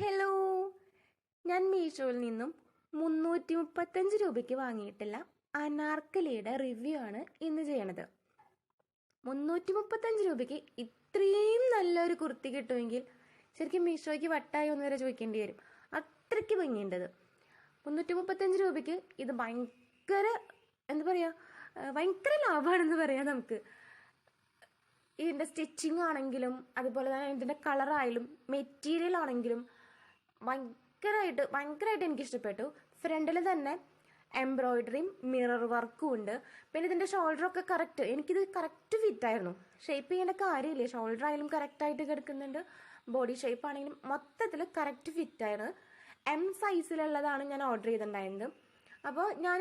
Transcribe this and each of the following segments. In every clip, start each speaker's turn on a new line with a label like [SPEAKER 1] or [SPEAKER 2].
[SPEAKER 1] Hello. ഞാൻ മീഷോയിൽ നിന്നും മുന്നൂറ്റി മുപ്പത്തഞ്ച് രൂപയ്ക്ക് വാങ്ങിയിട്ടുള്ള അനാർക്കലിയുടെ റിവ്യൂ ആണ് ഇന്ന് ചെയ്യണത്. മുന്നൂറ്റി മുപ്പത്തഞ്ച് രൂപയ്ക്ക് ഇത്രയും നല്ലൊരു കുർത്തി കിട്ടുമെങ്കിൽ ശരിക്കും മീഷോയ്ക്ക് വട്ടായി ഒന്ന് വരെ ചോദിക്കേണ്ടി വരും. അത്രയ്ക്ക് ഭംഗിയുണ്ടത്. മുന്നൂറ്റി മുപ്പത്തഞ്ച് രൂപയ്ക്ക് ഇത് ഭയങ്കര എന്താ പറയുക ഭയങ്കര ലാഭമാണെന്ന് പറയാം നമുക്ക്. ഇതിന്റെ സ്റ്റിച്ചിങ് ആണെങ്കിലും അതുപോലെ തന്നെ ഇതിന്റെ കളറായാലും മെറ്റീരിയൽ ആണെങ്കിലും ഭയങ്കരമായിട്ട് ഭയങ്കരമായിട്ട് എനിക്ക് ഇഷ്ടപ്പെട്ടു ഫ്രണ്ടിൽ തന്നെ എംബ്രോയിഡറിയും മിറർ വർക്കും ഉണ്ട്. പിന്നെ ഇതിന്റെ ഷോൾഡറൊക്കെ കറക്റ്റ് എനിക്കിത് കറക്റ്റ് ഫിറ്റ് ആയിരുന്നു. ഷേപ്പ് ചെയ്യേണ്ട കാര്യമില്ലേ. ഷോൾഡർ ആയാലും കറക്റ്റായിട്ട് കിടക്കുന്നുണ്ട്. ബോഡി ഷേപ്പ് ആണെങ്കിലും മൊത്തത്തിൽ കറക്റ്റ് ഫിറ്റ് ആയിരുന്നു. എം സൈസിലുള്ളതാണ് ഞാൻ ഓർഡർ ചെയ്തിട്ടുണ്ടായിരുന്നത്. അപ്പോൾ ഞാൻ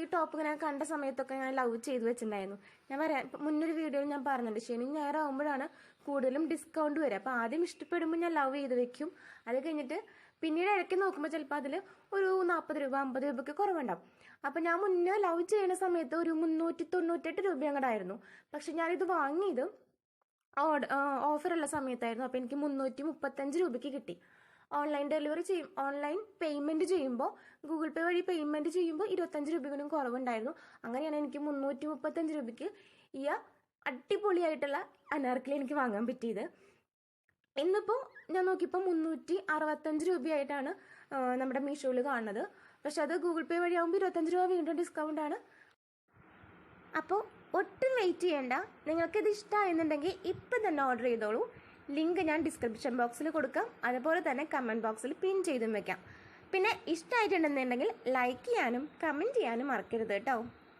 [SPEAKER 1] ഈ ടോപ്പ് ഇങ്ങനെ കണ്ട സമയത്തൊക്കെ ഞാൻ ലവ് ചെയ്ത് വെച്ചിട്ടുണ്ടായിരുന്നു. ഞാൻ പറയാം മുന്നൊരു വീഡിയോയിൽ ഞാൻ പറഞ്ഞിട്ടുണ്ട് ശനി ഞായറാവുമ്പോഴാണ് കൂടുതലും ഡിസ്കൗണ്ട് വരിക. അപ്പോൾ ആദ്യം ഇഷ്ടപ്പെടുമ്പോൾ ഞാൻ ലവ് ചെയ്ത് വെക്കും. അത് കഴിഞ്ഞിട്ട് പിന്നീട് ഇടയ്ക്ക് നോക്കുമ്പോൾ ചിലപ്പോൾ അതിൽ ഒരു നാൽപ്പത് രൂപ അമ്പത് രൂപയ്ക്ക് കുറവുണ്ടാവും. അപ്പോൾ ഞാൻ മുന്നേ ലവ് ചെയ്യുന്ന സമയത്ത് ഒരു മുന്നൂറ്റി തൊണ്ണൂറ്റെട്ട് രൂപ അങ്ങോട്ടായിരുന്നു പക്ഷെ ഞാനിത് വാങ്ങിയത് ഓഫറുള്ള സമയത്തായിരുന്നു. അപ്പോൾ എനിക്ക് മുന്നൂറ്റി മുപ്പത്തഞ്ച് രൂപയ്ക്ക് കിട്ടി. ഓൺലൈൻ ഡെലിവറി ചെയ്യും. ഓൺലൈൻ പേയ്മെന്റ് ചെയ്യുമ്പോൾ ഗൂഗിൾ പേ വഴി പേയ്മെന്റ് ചെയ്യുമ്പോൾ ഇരുപത്തഞ്ച് രൂപയോളം കൂടി കുറവുണ്ടായിരുന്നു. അങ്ങനെയാണ് എനിക്ക് മുന്നൂറ്റി മുപ്പത്തഞ്ച് രൂപയ്ക്ക് ഈ അടിപൊളിയായിട്ടുള്ള അനാർക്കലി എനിക്ക് വാങ്ങാൻ പറ്റിയത്. ഇന്നിപ്പോൾ ഞാൻ നോക്കിയപ്പോൾ മുന്നൂറ്റി അറുപത്തഞ്ച് രൂപയായിട്ടാണ് നമ്മുടെ മീഷോയിൽ കാണുന്നത്. പക്ഷെ അത് ഗൂഗിൾ പേ വഴിയാകുമ്പോൾ ഇരുപത്തഞ്ച് രൂപ വീണ്ടും ഡിസ്കൗണ്ട് ആണ്. അപ്പോൾ ഒട്ടും വെയിറ്റ് ചെയ്യേണ്ട. നിങ്ങൾക്കിത് ഇഷ്ടമായെന്നുണ്ടെങ്കിൽ ഇപ്പം തന്നെ ഓർഡർ ചെയ്തോളൂ. ലിങ്ക് ഞാൻ ഡിസ്ക്രിപ്ഷൻ ബോക്സിൽ കൊടുക്കാം. അതുപോലെ തന്നെ കമന്റ് ബോക്സിൽ പിൻ ചെയ്തും വെക്കാം. പിന്നെ ഇഷ്ടമായിട്ടുണ്ടെന്നുണ്ടെങ്കിൽ ലൈക്ക് ചെയ്യാനും കമന്റ് ചെയ്യാനും മറക്കരുത് കേട്ടോ.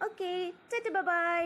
[SPEAKER 1] ഓക്കെ ചേച്ചി ബൈ